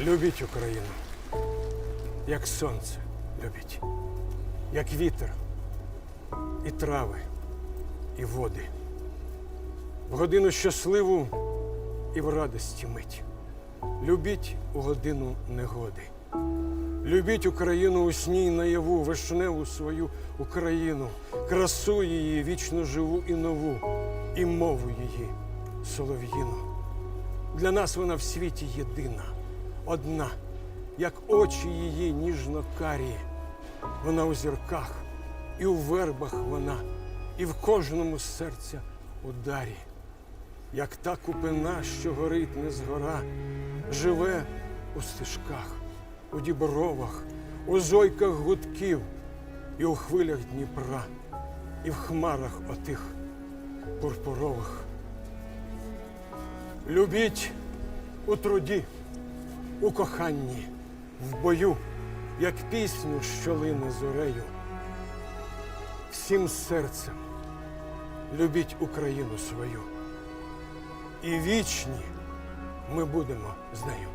Любіть Україну, як сонце любіть, як вітер, і трави, і води. В годину щасливу і в радості мить. Любіть у годину негоди. Любіть Україну у сні й наяву, вишневу свою Україну, красу її вічно живу і нову, і мову її солов'їну. Для нас вона в світі єдина, одна, як очі її ніжно карі. Вона у зірках, і у вербах вона, і в кожному серця ударі. Як та купина, що горить не згора, живе у стежках, у дібровах, у зойках гудків, і у хвилях Дніпра, і в хмарах отих пурпурових. Любіть у труді, у коханні, в бою, як пісню, що лине зорею. Всім серцем любіть Україну свою. І вічні ми будемо з нею.